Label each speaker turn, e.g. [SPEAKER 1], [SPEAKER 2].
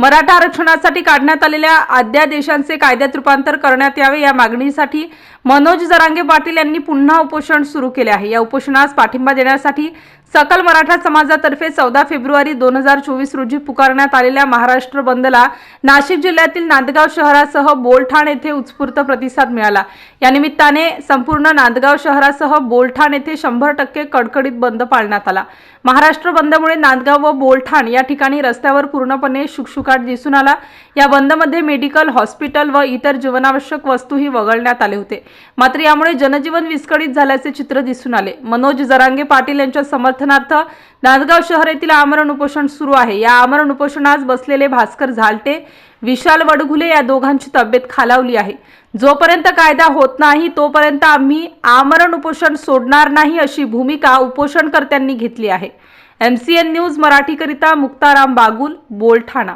[SPEAKER 1] मराठा आरक्षणासाठी काढण्यात आलेल्या अध्यादेशांचे कायद्यात रूपांतर करण्यात यावे या मागणीसाठी मनोज जरांगे पाटील यांनी पुन्हा उपोषण सुरू केले आहे. या उपोषणास पाठिंबा देण्यासाठी सकल मराठा समाजातर्फे चौदा फेब्रुवारी दोन हजार चोवीस रोजी पुकारण्यात आलेल्या महाराष्ट्र बंदला नाशिक जिल्ह्यातील नांदगाव शहरासह बोलठाण येथे उत्स्फूर्त प्रतिसाद मिळाला. या निमित्ताने संपूर्ण नांदगाव शहरासह बोलठाण येथे शंभर टक्के कडकडीत बंद पाळण्यात आला. महाराष्ट्र बंदमुळे नांदगाव व बोलठाण या ठिकाणी रस्त्यावर पूर्णपणे शुकशुकाट दिसून आला. या बंदमध्ये मेडिकल हॉस्पिटल व इतर जीवनावश्यक वस्तूही वगळण्यात आले होते. मात्र यामुळे जनजीवन विस्कळीत झाल्याचे चित्र दिसून आले. मनोज जरांगे पाटील यांच्या समर्थनार्थ नांदगाव शहर येथील आमरण उपोषण सुरू आहे. या आमरण उपोषणास बसलेले भास्कर झालटे विशाल वडघुले या दोघांची तब्येत खालावली आहे. जोपर्यंत कायदा होत नाही तोपर्यंत आम्ही आमरण उपोषण सोडणार नाही अशी भूमिका उपोषणकर्त्यांनी घेतली आहे. एम सी एन न्यूज मराठीकरिता मुक्ताराम बागुल बोलठाणा.